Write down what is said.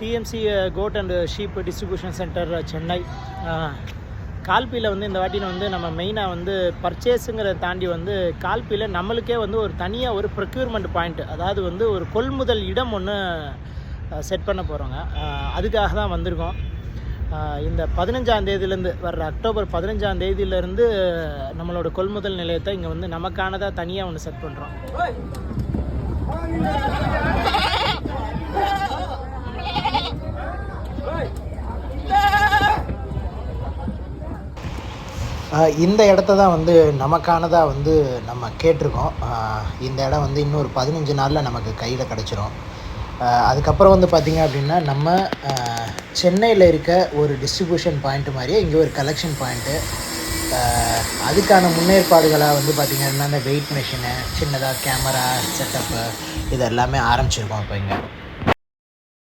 TMC goat and sheep distribution centre Chennai கால்பியில் வந்து இந்த வாட்டியில் வந்து நம்ம மெயினாக வந்து பர்ச்சேஸுங்கிறத தாண்டி வந்து கால்பியில் நம்மளுக்கே வந்து ஒரு தனியாக ஒரு ப்ரொக்யூர்மெண்ட் பாயிண்ட் அதாவது வந்து ஒரு கொள்முதல் இடம் ஒன்று செட் uh, பண்ண போகிறோங்க uh, அதுக்காக தான் வந்திருக்கோம். Uh, இந்த பதினஞ்சாம் தேதியிலேருந்து வர்ற அக்டோபர் பதினஞ்சாம் தேதியிலேருந்து நம்மளோட கொள்முதல் நிலையத்தை இங்கே வந்து நமக்கானதாக தனியாக ஒன்று செட் பண்ணுறோம் இந்த இடத்த தான் வந்து நமக்கானதாக வந்து நம்ம கேட்டிருக்கோம். இந்த இடம் வந்து இன்னொரு பதினஞ்சு நாளில் நமக்கு கையில் கிடச்சிரும். அதுக்கப்புறம் வந்து பார்த்திங்க அப்படின்னா நம்ம சென்னையில் இருக்க ஒரு டிஸ்ட்ரிபியூஷன் பாயிண்ட் மாதிரியே இங்கே ஒரு கலெக்ஷன் பாயிண்ட்டு அதுக்கான முன்னேற்பாடுகளாக வந்து பார்த்திங்கன்னா அந்த வெயிட் மிஷினு சின்னதாக கேமரா செட்டப்பு இது எல்லாமே ஆரம்பிச்சிருக்கோம் இப்போ இங்கே.